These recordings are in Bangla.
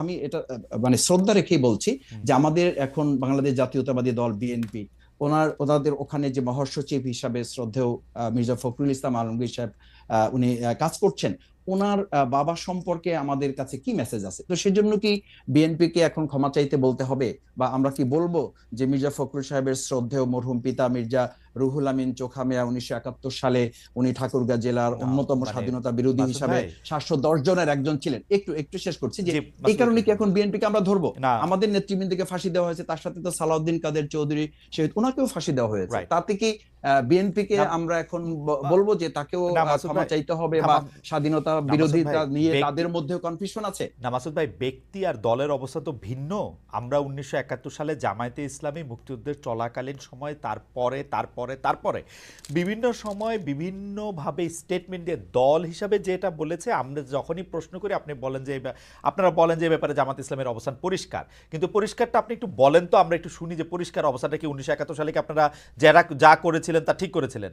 আমি এটা মানে শ্রদ্ধা রেখেই বলছি যে আমাদের এখন বাংলাদেশ জাতীয়তাবাদী দল বিএনপি ওনার ওনাদের ওখানে যে মহাসচিব হিসাবে শ্রদ্ধেয় মির্জা ফখরুল ইসলাম আলমগীর সাহেব উনি কাজ করছেন ওনার বাবা সম্পর্কে আমাদের কাছে কি মেসেজ আছে? তো সেজন্য কি বিএনপি কে এখন ক্ষমা চাইতে বলতে হবে? বা আমরা কি বলব যে মির্জা ফখরুল সাহেবের শ্রদ্ধেয় মরহুম পিতা মির্জা রুহুল আমিন চোখামিয়া উনিশশো একাত্তর সালে উনি ঠাকুরগাঁ জেলার অন্যতম মানে স্বাধীনতা বিরোধী হিসাবে সাতশো দশ জনের একজন ছিলেন। একটু একটু শেষ করছি যে এই কারণে কি এখন বিএনপি কে আমরা ধরবো? আমাদের নেতৃবৃন্দকে ফাঁসি দেওয়া হয়েছে তার সাথে তো সালাউদ্দিন কাদের চৌধুরী শহীদ ওনাকেও ফাঁসি দেওয়া হয়েছে। তাতে কি বিএনপি কে না, আমরা এখন বলব যে তাকেও ক্ষমা চাইতে হবে বা স্বাধীনতা বিরোধিতা নিয়ে তাদের মধ্যে কনফিউশন আছে? না মাসুদ ভাই ব্যক্তি আর দলের অবস্থা তো ভিন্ন। আমরা উনিশশো একাত্তর সালে জামায়াতে ইসলামী মুক্তিযুদ্ধের চলাকালীন সময় তারপরে তারপরে তারপরে বিভিন্ন সময় বিভিন্নভাবে স্টেটমেন্ট দিয়ে দল হিসাবে যেটা বলেছে, আমরা যখনই প্রশ্ন করি, আপনি বলেন যে, আপনারা বলেন যে ব্যাপারে জামাত ইসলামের অবস্থান পরিষ্কার। কিন্তু পরিষ্কারটা আপনি একটু বলেন তো, আমরা একটু শুনি যে, পরিষ্কার অবস্থাটা কি উনিশশো একাত্তর সালে কি আপনারা যারা, যা করেছিলেন তা ঠিক করেছিলেন?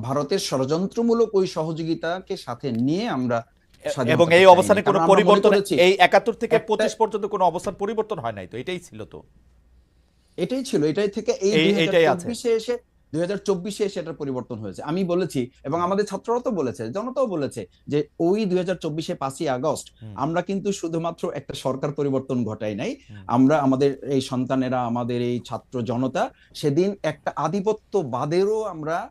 ভারতের ষড়যন্ত্রমূলক ওই সহযোগিতাকে সাথে নিয়ে আমরা এবং এই অবস্থানে কোনো পরিবর্তন এই একাত্তর থেকে পঁচিশ পর্যন্ত কোনো অবস্থান পরিবর্তন হয় নাই তো? এটাই ছিল তো। এটাই ছিল এটাই থেকে এই। চব্বিশে এসে দুই হাজার চব্বিশে এসে এটার পরিবর্তন হয়েছে। আমি বলেছি এবং আমাদের ছাত্ররা তো বলেছে জনতাও বলেছে যে ওই দুই হাজার চব্বিশে পাঁচই আগস্ট আমরা কিন্তু শুধুমাত্র একটা সরকার পরিবর্তন ঘটাই নাই। আমরা আমাদের এই সন্তানেরা আমাদের এই ছাত্র জনতা সেদিন একটা আধিপত্যবাদেরও আমরা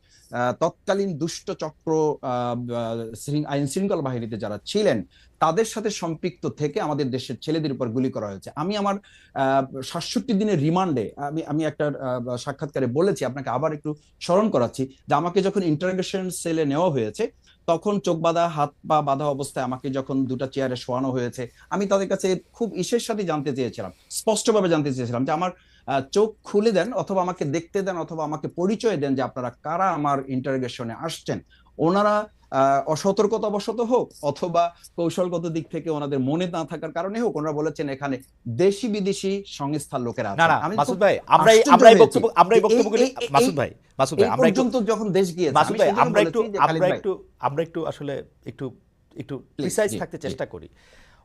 তৎকালীন দুষ্ট চক্র আইন শৃঙ্খলা বাহিনীতে যারা ছিলেন, তাদের সাথে সম্পৃক্ত থেকে আমাদের দেশের ছেলেদের উপর গুলি করা হয়েছে। আমি আমার সাতষট্টি দিনের রিমান্ডে, আমি আমি একটা সাক্ষাৎকারে বলেছি, আপনাকে আবার একটু স্মরণ করাচ্ছি, যে আমাকে যখন ইন্টারোগেশন সেলে নেওয়া হয়েছে, তখন চোখ বাঁধা, হাত পা বাঁধা অবস্থায় আমাকে যখন দুটা চেয়ারে শোয়ানো হয়েছে, আমি তাদের কাছে খুব ইসের সাথে জানতে চেয়েছিলাম, স্পষ্টভাবে জানতে চেয়েছিলাম যে আমার চোখ খুলে দেন অথবা আমাকে দেখতে দেন অথবা আমাকে পরিচয় দেন যে আপনারা কারা আমার ইন্টারোগেশনে আসছেন। ওনারা আহ, অসতর্কতা বশত হোক অথবা কৌশলগত দিক থেকে ওনাদের মনে না থাকার কারণে হোক ওনারা বলেছেন এখানে দেশি বিদেশি সংস্থার লোকেরা আমি মাসুদ ভাই আমরা আমরা এই বক্তব্য আমরা এই বক্তব্যগুলি মাসুদ ভাই মাসুদ ভাই আমরা পর্যন্ত যখন দেশ গিয়েছে মাসুদ ভাই আমরা একটু আমরা একটু আমরা একটু আসলে একটু একটু প্রিসাইজ থাকতে চেষ্টা করি।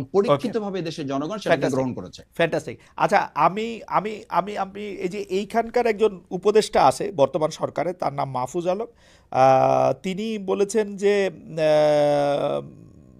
এবং পরীক্ষিতভাবে দেশের জনগণ সেটাকে গ্রহণ করেছে। ফ্যান্টাস্টিক আচ্ছা আমি আমি আমি আমি এই যে এইখানকার একজন উপদেষ্টা আছে বর্তমান সরকারে তার নাম মাহফুজ আলম। আহ, তিনি বলেছেন যে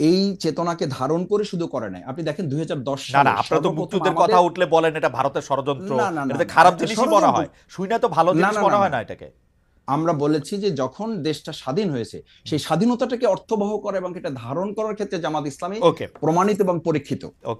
এই চেতনাকে ধারণ করে শুধু করে নাই। আপনি দেখেন দুই হাজার সালে না আপনারা তো মুক্তিযুদ্ধের কথা উঠলে বলেন এটা ভারতের ষড়যন্ত্র। না, না, না, এটাতে খারাপ জিনিসই মনে হয়। শুই না তো ভালো জিনিস না, মনে হয় না। না এটাকে। আমরা বলেছি যে যখন দেশটা স্বাধীন হয়েছে সেই স্বাধীনতাটাকে অর্থবহ করা এবং এটা ধারণ করার ক্ষেত্রে জামাত ইসলামী প্রমাণিত এবং পরীক্ষিত। ওকে